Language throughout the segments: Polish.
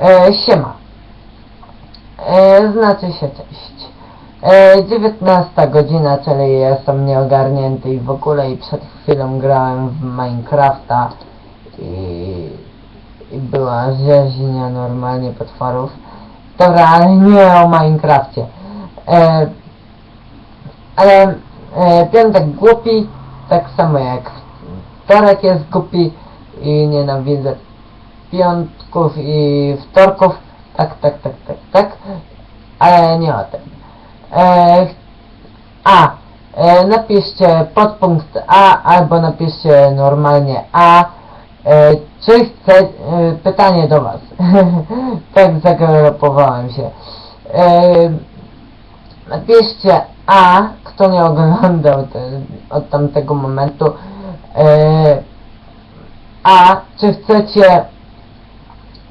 E, siema. E, znaczy się cześć. E, 19 godzina, czyli jestem nieogarnięty i w ogóle i przed chwilą grałem w Minecrafta i, i była rzeźnia normalnie potworów. Dobra, ale nie o Minecrafcie. E, ale e, piątek głupi, tak samo jak wtorek jest głupi i nienawidzę piątków i wtorków. Tak, tak, tak, tak, tak. Ale nie o tym. E, a. E, napiszcie podpunkt A albo napiszcie normalnie A. E, czy chce... E, pytanie do Was. tak zagalopowałem się. E, napiszcie A, kto nie oglądał te, od tamtego momentu. E, a, czy chcecie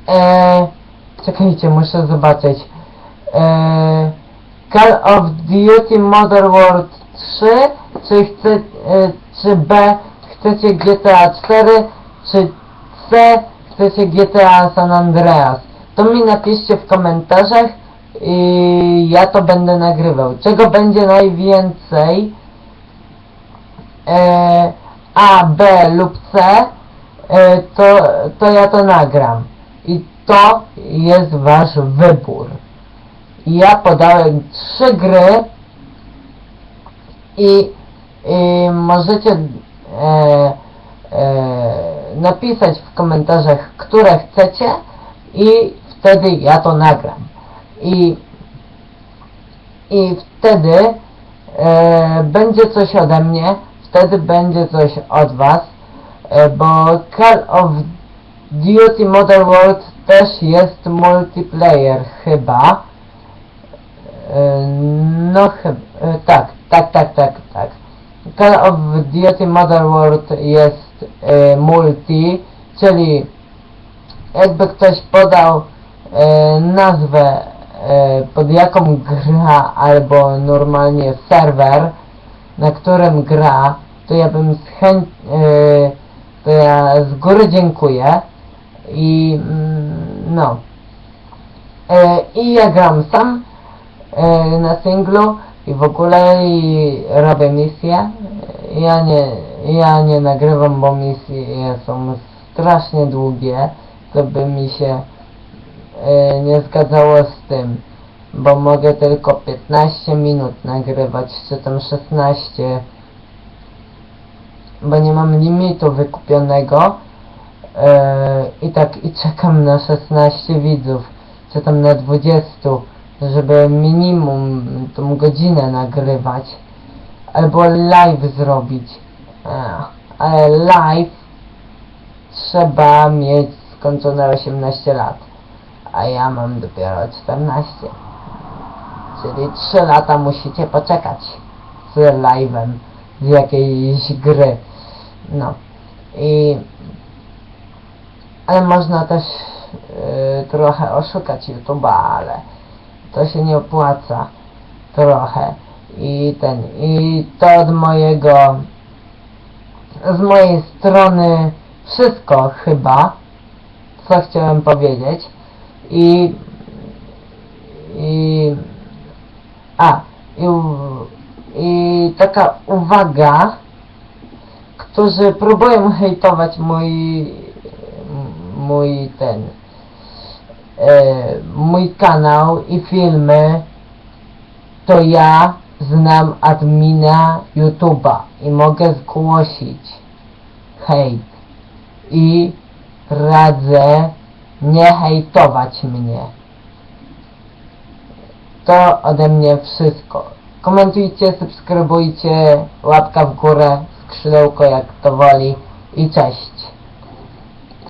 Eee, czekajcie, muszę zobaczyć. Eee, Call of Duty Modern World 3, czy chce, e, czy B, chcecie GTA 4, czy C, chcecie GTA San Andreas. To mi napiszcie w komentarzach i ja to będę nagrywał. Czego będzie najwięcej? Eee, A, B lub C, e, to, to ja to nagram. I to jest wasz wybór. Ja podałem trzy gry i, i możecie e, e, napisać w komentarzach, które chcecie i wtedy ja to nagram. I, i wtedy e, będzie coś ode mnie, wtedy będzie coś od was, e, bo Call of Duty Modern World też jest multiplayer chyba. E, No chyba, tak, tak, tak, tak, tak. Call of Duty Modern World jest e, multi, czyli jakby ktoś podał e, nazwę e, pod jaką gra albo normalnie serwer, na którym gra, to ja bym z chęć, e, to ja z góry dziękuję i mm, no. E, i ja gram sam e, na singlu i w ogóle i robię misje. Ja nie ja nie nagrywam, bo misje są strasznie długie to by mi się e, nie zgadzało z tym bo mogę tylko 15 minut nagrywać, czy tam 16 bo nie mam limitu wykupionego Eee, i tak i czekam na 16 widzów, czy tam na 20, żeby minimum tą godzinę nagrywać, albo live zrobić. Eee, ale live trzeba mieć skończone 18 lat, a ja mam dopiero 14. Czyli 3 lata musicie poczekać z live'em z jakiejś gry. No. I ale można też yy, trochę oszukać YouTube'a, ale to się nie opłaca trochę. I ten, i to od mojego, z mojej strony wszystko chyba, co chciałem powiedzieć. I, i, a, i, i taka uwaga, którzy próbują hejtować mój mój ten e, mój kanał i filmy to ja znam admina YouTube'a i mogę zgłosić hejt i radzę nie hejtować mnie. To ode mnie wszystko. Komentujcie, subskrybujcie łapka w górę skrzydełko jak to woli i cześć